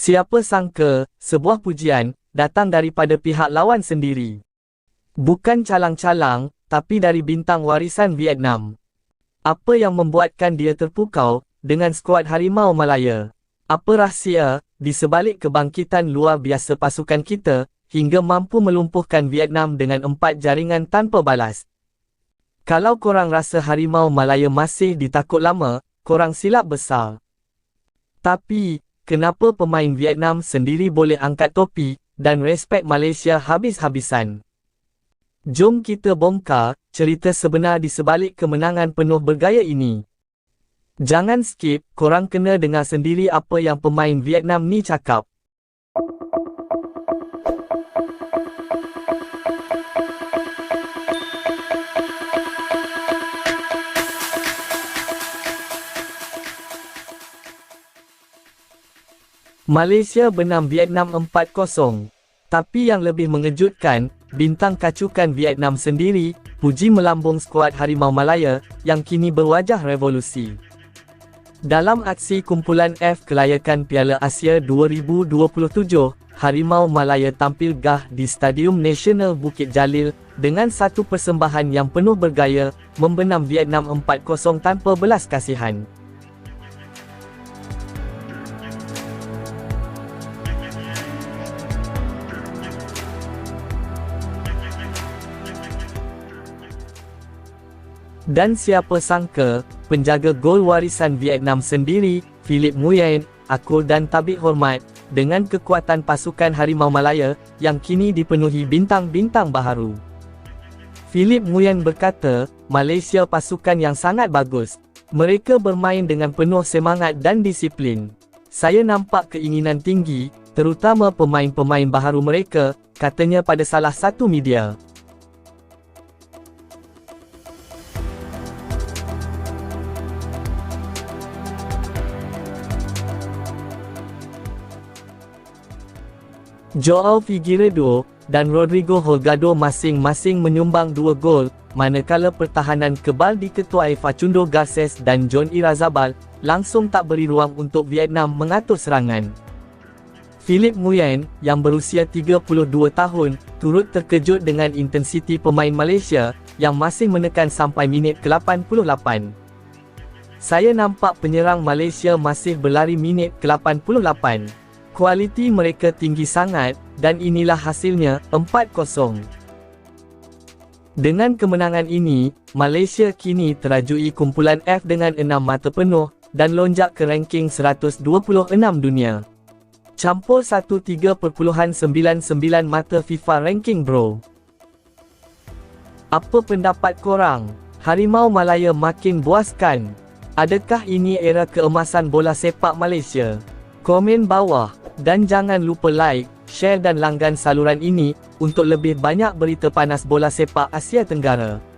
Siapa sangka, sebuah pujian, datang daripada pihak lawan sendiri. Bukan calang-calang, tapi dari bintang warisan Vietnam. Apa yang membuatkan dia terpukau, dengan skuad Harimau Malaya? Apa rahsia, di sebalik kebangkitan luar biasa pasukan kita, hingga mampu melumpuhkan Vietnam dengan empat jaringan tanpa balas? Kalau korang rasa Harimau Malaya masih ditakut lama, korang silap besar. Tapi, kenapa pemain Vietnam sendiri boleh angkat topi dan respek Malaysia habis-habisan? Jom kita bongkar cerita sebenar di sebalik kemenangan penuh bergaya ini. Jangan skip, korang kena dengar sendiri apa yang pemain Vietnam ni cakap. Malaysia benam Vietnam 4-0. Tapi yang lebih mengejutkan, bintang kacukan Vietnam sendiri, puji melambung skuad Harimau Malaya, yang kini berwajah revolusi. Dalam aksi kumpulan F kelayakan Piala Asia 2027, Harimau Malaya tampil gah di Stadium Nasional Bukit Jalil, dengan satu persembahan yang penuh bergaya, membenam Vietnam 4-0 tanpa belas kasihan. Dan siapa sangka, penjaga gol warisan Vietnam sendiri, Philip Nguyen, akur dan tabik hormat, dengan kekuatan pasukan Harimau Malaya, yang kini dipenuhi bintang-bintang baharu. Philip Nguyen berkata, Malaysia pasukan yang sangat bagus. Mereka bermain dengan penuh semangat dan disiplin. Saya nampak keinginan tinggi, terutama pemain-pemain baharu mereka, katanya pada salah satu media. Joao Figueiredo dan Rodrigo Holgado masing-masing menyumbang dua gol, manakala pertahanan kebal diketuai Facundo Garces dan John Irazabal langsung tak beri ruang untuk Vietnam mengatur serangan. Philip Nguyen, yang berusia 32 tahun, turut terkejut dengan intensiti pemain Malaysia, yang masih menekan sampai minit ke-88. Saya nampak penyerang Malaysia masih berlari minit ke-88. Kualiti mereka tinggi sangat, dan inilah hasilnya, 4-0. Dengan kemenangan ini, Malaysia kini terajui kumpulan F dengan 6 mata penuh, dan lonjak ke ranking 126 dunia. Campur 13.99 mata FIFA Ranking Bro. Apa pendapat korang? Harimau Malaya makin buaskan? Adakah ini era keemasan bola sepak Malaysia? Komen bawah. Dan jangan lupa like, share dan langgan saluran ini, untuk lebih banyak berita panas bola sepak Asia Tenggara.